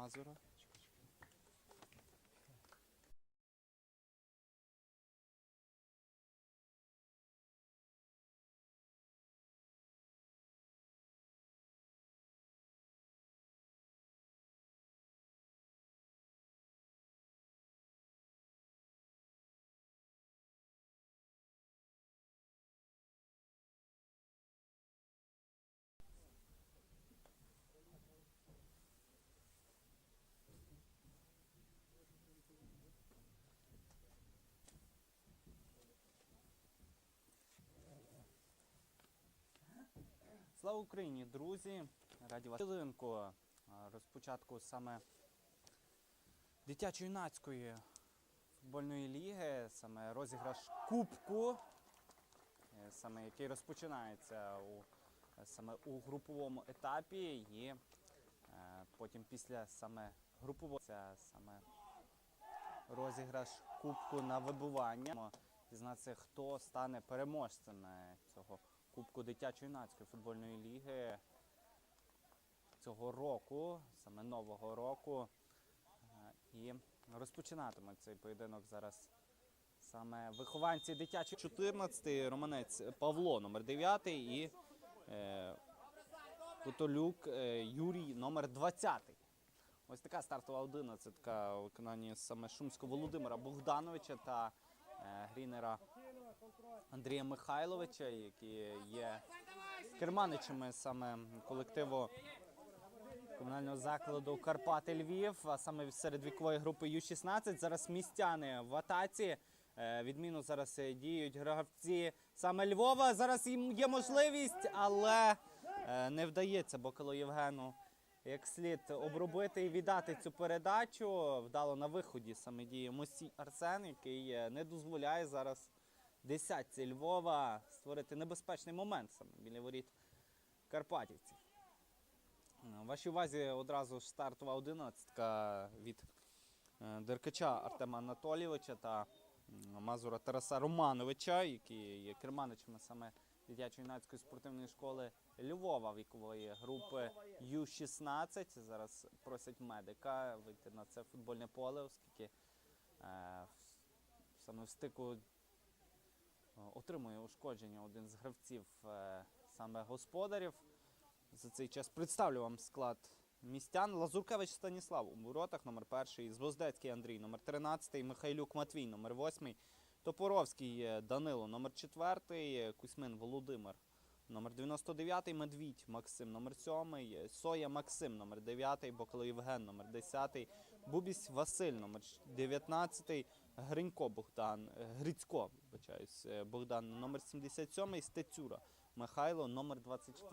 Мазура. Слава Україні, друзі! Раді вас хвилинку розпочатку саме дитячо-юнацької футбольної ліги, саме розіграш кубку, е, саме який розпочинається у саме у груповому етапі, і е, потім після саме групового саме розіграш кубку на вибування. Дізнатися, хто стане переможцем е, цього Кубку дитячо-юнацької футбольної ліги цього року, саме нового року. Е, І розпочинатимуть цей поєдинок зараз саме вихованці дитячої 14 романець Павло, номер 9 і е, Кутолюк е, Юрій, номер 20. Ось така стартова одинадцятка у виконанні саме Шумського Володимира Богдановича та Грінера Андрія Михайловича, які є керманичами саме колективу комунального закладу Карпати Львів, а саме серед вікової групи Ю-16. Зараз містяни в атаці. Е, Відмінно зараз е, діють гравці саме Львова. Зараз їм є можливість, але е, не вдається Бокало Євгену як слід обробити і віддати цю передачу. Вдало на виході саме діє Мосій Арсен, який е, не дозволяє зараз десятці Львова створити небезпечний момент саме біля воріт Карпатівців. Е, Вашій увазі одразу стартова одинадцятка від е, Деркача Артема Анатолійовича та Мазура Тараса Романовича, які є керманичами саме дитячо-юнацької спортивної школи Львова вікової групи Ю-16. Зараз просять медика вийти на це футбольне поле, оскільки е, саме в стику е, отримує ушкодження один з гравців е, саме господарів. За цей час представлю вам склад містян. Лазуркевич Станіслав у воротах, номер перший, Звоздецький Андрій, номер 13, Михайлюк Матвій, номер 8, Топоровський Данило, номер 4, Кузьмин Володимир, номер 99, Медвідь Максим, номер 7, Соя Максим, номер 9, Бокало Євген, номер 10, Бубісь Василь, номер 19, Гринько Богдан, е, Грицько, вибачаюсь, е, Богдан, номер 77, Стецюра Михайло, номер 24.